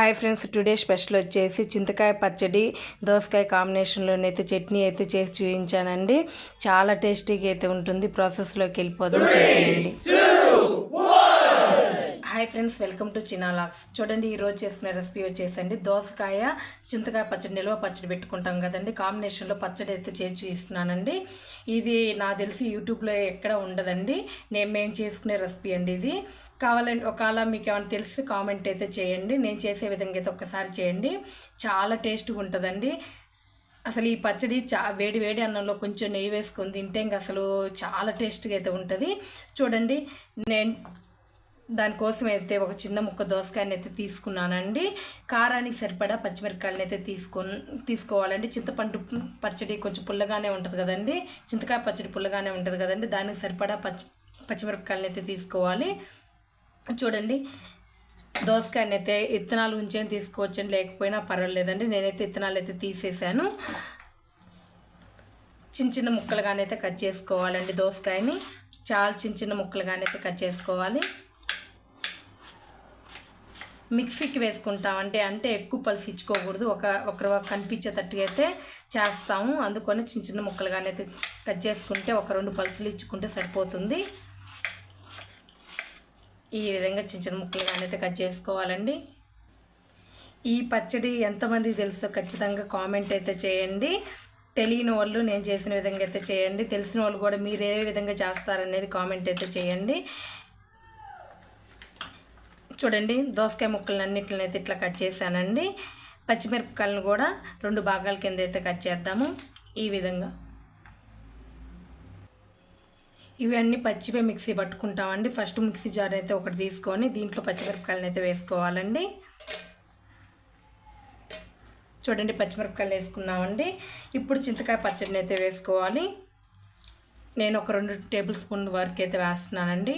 Hi friends today special వచ్చేసి చింతకాయ పచ్చడి దోసకాయ కాంబినేషన్లోనైతే చట్నీ అయితే చేసి చూపించానండి. చాలా టేస్టీగా అయితే ఉంటుంది. ప్రాసెస్లోకి వెళ్ళిపోదాం. చూసేయండి. హాయ్ ఫ్రెండ్స్ వెల్కమ్ టు చినాలాక్స్ చూడండి ఈరోజు చేసిన రెసిపీ వచ్చేసండి. దోసకాయ చింతకాయ పచ్చడి నిల్వ పచ్చడి పెట్టుకుంటాం కదండి. కాంబినేషన్లో పచ్చడి అయితే చేసి ఇస్తున్నానండి ఇది నాకు తెలిసి యూట్యూబ్లో ఎక్కడ ఉండదండి. నేను మేము చేసుకునే రెసిపీ అండి ఇది. కావాలండి ఒకవేళ మీకు ఏమైనా తెలిసి కామెంట్ అయితే చేయండి. నేను చేసే విధంగా అయితే ఒక్కసారి చేయండి. చాలా టేస్ట్గా ఉంటుందండి. అసలు ఈ పచ్చడి చా వేడి వేడి అన్నంలో కొంచెం నెయ్యి వేసుకొని తింటే ఇంక అసలు చాలా టేస్ట్గా అయితే ఉంటుంది. చూడండి నేను దానికోసం అయితే ఒక చిన్న ముక్క దోసకాయని అయితే తీసుకున్నానండి. కారానికి సరిపడా పచ్చిమిరపకాయలని అయితే తీసుకొని తీసుకోవాలండి. చింతపండు పచ్చడి కొంచెం పుల్లగానే ఉంటుంది కదండి. చింతకాయ పచ్చడి పుల్లగానే ఉంటుంది కదండి. దానికి సరిపడా పచ్చి పచ్చిమిరపకాయలని అయితే తీసుకోవాలి. చూడండి. దోసకాయని అయితే ఇత్తనాలు ఉంచేని తీసుకోవచ్చండి. లేకపోయినా పర్వాలేదండి. నేనైతే ఇత్తనాలు అయితే తీసేసాను చిన్న చిన్న ముక్కలుగానైతే కట్ చేసుకోవాలండి దోసకాయని. చాలా చిన్న చిన్న ముక్కలుగానైతే కట్ చేసుకోవాలి. మిక్సీకి వేసుకుంటామంటే అంటే ఎక్కువ పలుసు ఇచ్చుకోకూడదు. ఒక ఒకరు కనిపించేటట్టుగా అయితే చేస్తాము. అందుకని చిన్న చిన్న ముక్కలుగానే అయితే కట్ చేసుకుంటే ఒక రెండు పలుసులు ఇచ్చుకుంటే సరిపోతుంది. ఈ విధంగా చిన్న చిన్న ముక్కలుగానే అయితే కట్ చేసుకోవాలండి. ఈ పచ్చడి ఎంతమందికి తెలుసో ఖచ్చితంగా కామెంట్ అయితే చేయండి. తెలియని వాళ్ళు నేను చేసిన విధంగా అయితే చేయండి. తెలిసిన వాళ్ళు కూడా మీరు ఏ విధంగా చేస్తారనేది కామెంట్ అయితే చేయండి. చూడండి దోసకాయ ముక్కలను అన్నిటిని అయితే ఇట్లా కట్ చేశానండి. పచ్చిమిరపకాయలను కూడా రెండు భాగాల కింద అయితే కట్ చేద్దాము. ఈ విధంగా. ఇవన్నీ పచ్చిపై పచ్చివే మిక్సీ పట్టుకుంటామండి. ఫస్ట్ మిక్సీ జార్ అయితే ఒకటి తీసుకొని దీంట్లో పచ్చిమిరపకాయలను అయితే వేసుకోవాలండి. చూడండి పచ్చిమిరపకాయలు వేసుకున్నామండి. ఇప్పుడు చింతకాయ పచ్చడిని అయితే వేసుకోవాలి. నేను ఒక రెండు టేబుల్ స్పూన్ వరకు అయితే వేస్తున్నానండి.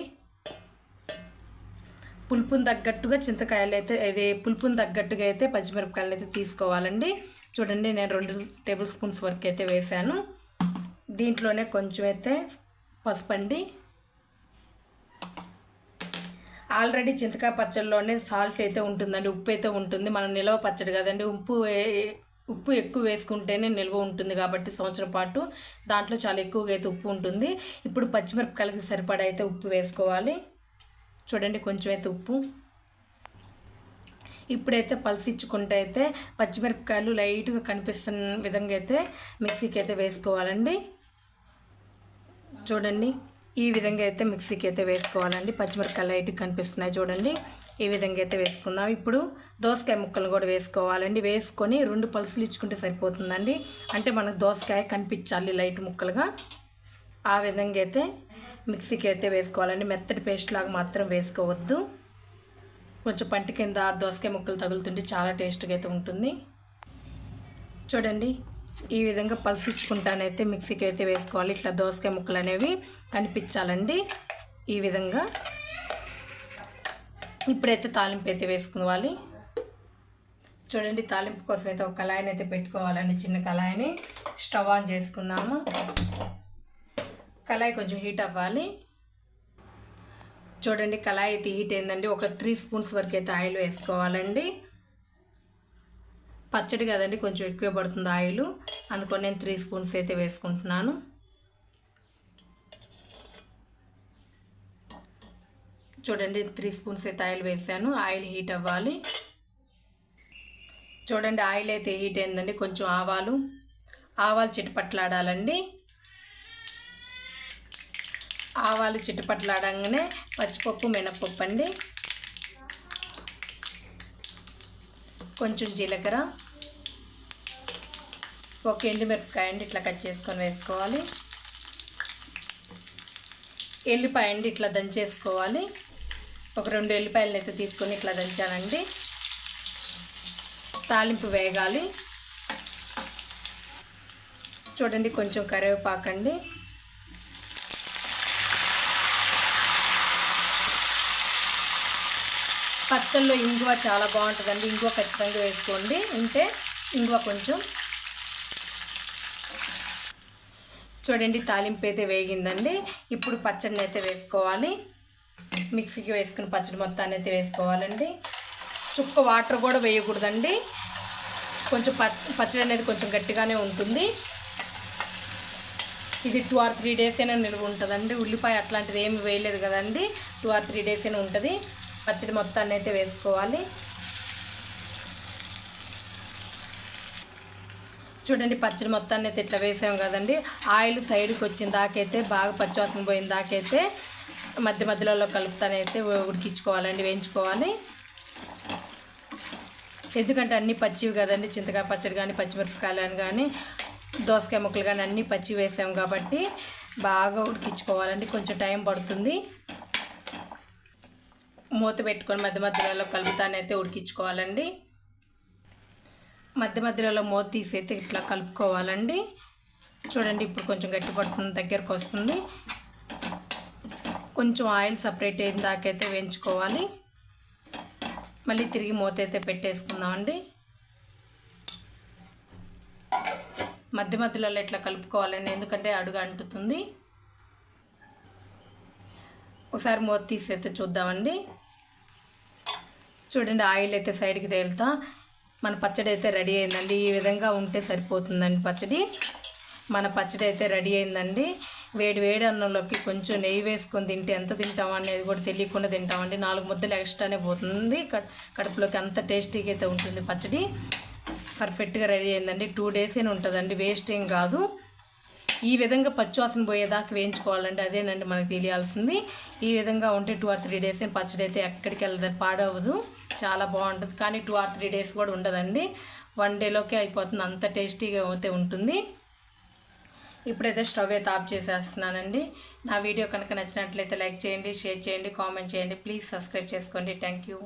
పులుపుని తగ్గట్టుగా చింతకాయలు అయితే ఇది పులుపుని తగ్గట్టుగా అయితే పచ్చిమిరపకాయలు అయితే తీసుకోవాలండి. చూడండి నేను రెండు టేబుల్ స్పూన్స్ వరకు అయితే వేసాను దీంట్లోనే కొంచెం అయితే పసుపు అండి. ఆల్రెడీ చింతకాయ పచ్చడిలోనే సాల్ట్ అయితే ఉంటుందండి ఉప్పు అయితే ఉంటుంది. మనం నిల్వ పచ్చడి కదండి ఉప్పు ఉప్పు ఎక్కువ వేసుకుంటేనే నిల్వ ఉంటుంది కాబట్టి సంవత్సరం పాటు దాంట్లో చాలా ఎక్కువగా అయితే ఉప్పు ఉంటుంది. ఇప్పుడు పచ్చిమిరపకాయలకి సరిపడా అయితే ఉప్పు వేసుకోవాలి. చూడండి కొంచెం అయితే ఉప్పు. ఇప్పుడైతే పలసిచ్చుకుంటే అయితే పచ్చిమిరపకాయలు లైట్గా కనిపిస్తున్న విధంగా అయితే మిక్సీకి అయితే వేసుకోవాలండి. చూడండి ఈ విధంగా అయితే మిక్సీకి అయితే వేసుకోవాలండి. పచ్చిమిరపకాయలు లైట్గా కనిపిస్తున్నాయి చూడండి ఈ విధంగా అయితే వేసుకుందాం. ఇప్పుడు దోసకాయ ముక్కలు కూడా వేసుకోవాలండి. వేసుకొని రెండు పలుసులు ఇచ్చుకుంటే సరిపోతుందండి. అంటే మనకు దోసకాయ కనిపించాలి లైట్ ముక్కలుగా. ఆ విధంగా అయితే మిక్సీకి అయితే వేసుకోవాలండి. మెత్తటి పేస్ట్ లాగా మాత్రం వేసుకోవద్దు. కొంచెం పంట కింద దోసకాయ ముక్కలు తగులుతుంటే చాలా టేస్ట్గా అయితే ఉంటుంది. చూడండి ఈ విధంగా పల్సిచ్చుకుంటానైతే మిక్సీకి అయితే వేసుకోవాలి. ఇట్లా దోసకాయ ముక్కలు అనేవి కనిపించాలండి. ఈ విధంగా ఇప్పుడైతే తాలింపు అయితే వేసుకోవాలి. చూడండి తాలింపు కోసం అయితే ఒక కళాయిని అయితే పెట్టుకోవాలండి. చిన్న కళాయిని స్టవ్ ఆన్ చేసుకుందాము. కళాయి కొంచెం హీట్ అవ్వాలి. చూడండి కళాయి అయితే హీట్ అయిందండి. ఒక త్రీ స్పూన్స్ వరకు అయితే ఆయిల్ వేసుకోవాలండి. పచ్చడి కదండి కొంచెం ఎక్కువ పడుతుంది ఆయిల్. అందుకని నేను త్రీ స్పూన్స్ అయితే వేసుకుంటున్నాను. చూడండి త్రీ స్పూన్స్ అయితే ఆయిల్ వేసాను. ఆయిల్ హీట్ అవ్వాలి. చూడండి ఆయిల్ అయితే హీట్ అయిందండి. కొంచెం ఆవాలు ఆవాలు చిటపట్లాడాలండి. ఆవాలు చిట్టుపట్లాడంగానే పచ్చిపప్పు మినపప్పు అండి. కొంచెం జీలకర్ర. ఒక ఎండుమిరపకాయ అండి ఇట్లా కట్ చేసుకొని వేసుకోవాలి. ఎల్లిపాయ అండి ఇట్లా దంచేసుకోవాలి. ఒక రెండు ఎల్లిపాయలను అయితే తీసుకొని ఇట్లా దంచానండి. తాలింపు వేగాలి. చూడండి కొంచెం కరివేపాకండి. పచ్చళ్ళలో ఇంగువ చాలా బాగుంటుందండి. ఇంగువ ఖచ్చితంగా వేసుకోండి. ఉంటే ఇంగువ కొంచెం చూడండి తాలింపు అయితే వేగిందండి. ఇప్పుడు పచ్చడిని అయితే వేసుకోవాలి. మిక్సీకి వేసుకుని పచ్చడి మొత్తాన్ని అయితే వేసుకోవాలండి. చుక్క వాటర్ కూడా వేయకూడదండి. కొంచెం పచ్చడి అనేది కొంచెం గట్టిగానే ఉంటుంది. ఇది టూ ఆర్ త్రీ డేస్ అయినా నిలువ ఉంటుందండి. ఉల్లిపాయ అట్లాంటిది ఏమి వేయలేదు కదండి. టూ ఆర్ త్రీ డేస్ అయినా ఉంటుంది. పచ్చడి మొత్తాన్ని అయితే వేసుకోవాలి. చూడండి పచ్చడి మొత్తాన్ని అయితే ఇట్లా వేసాం కదండి. ఆయిల్ సైడ్కి వచ్చిన దాకైతే బాగా పచ్చివాసన పోయిన దాకైతే మధ్య మధ్యలో కలుపుతానైతే ఉడికించుకోవాలండి వేయించుకోవాలి. ఎందుకంటే అన్నీ పచ్చివి కదండి చింతకాయ పచ్చడి కానీ పచ్చిమిరపకాయలు కానీ దోసకాయ ముక్కలు కానీ అన్నీ పచ్చి వేసాం కాబట్టి బాగా ఉడికించుకోవాలండి. కొంచెం టైం పడుతుంది. మూత పెట్టుకొని మధ్య మధ్యలో కలుపుతానైతే ఉడికించుకోవాలండి. మధ్య మధ్యలో మూత తీసైతే ఇట్లా కలుపుకోవాలండి. చూడండి ఇప్పుడు కొంచెం గట్టి పడుతుంది దగ్గరకు వస్తుంది. కొంచెం ఆయిల్ సపరేట్ అయిన దాకైతే వేయించుకోవాలి. మళ్ళీ తిరిగి మూత అయితే పెట్టేసుకుందామండి. మధ్య మధ్యలో ఇట్లా కలుపుకోవాలండి ఎందుకంటే అడుగు అంటుతుంది. ఒకసారి మూత తీసి అయితే చూద్దామండి. చూడండి ఆయిల్ అయితే సైడ్కి తేలుతా. మన పచ్చడి అయితే రెడీ అయిందండి. ఈ విధంగా ఉంటే సరిపోతుందండి పచ్చడి. మన పచ్చడి అయితే రెడీ అయిందండి. వేడి వేడి అన్నంలోకి కొంచెం నెయ్యి వేసుకొని తింటే ఎంత తింటాం అనేది కూడా తెలియకుండా తింటామండి. నాలుగు ముద్దలు ఎక్స్ట్రానే పోతుంది. కడుపులోకి అంత టేస్టీగా అయితే ఉంటుంది పచ్చడి. పర్ఫెక్ట్గా రెడీ అయిందండి. టూ డేస్ అయినా ఉంటుందండి. వేస్ట్ ఏం కాదు. ఈ విధంగా పచ్చివాసన పోయేదాకా వేయించుకోవాలండి. అదేనండి మనకు తెలియాల్సింది. ఈ విధంగా ఉంటే టూ ఆర్ త్రీ డేస్ పచ్చడి అయితే ఎక్కడికి వెళ్ళదు పాడవదు. చాలా బాగుంటుంది. కానీ టూ ఆర్ త్రీ డేస్ కూడా ఉండదండి. వన్ డేలోకే అయిపోతుంది. అంత టేస్టీగా అయితే ఉంటుంది. ఇప్పుడైతే స్టవ్ అయితే ఆఫ్ చేసేస్తున్నానండి. నా వీడియో కనుక నచ్చినట్లయితే లైక్ చేయండి షేర్ చేయండి కామెంట్ చేయండి. ప్లీజ్ సబ్స్క్రైబ్ చేసుకోండి. Thank you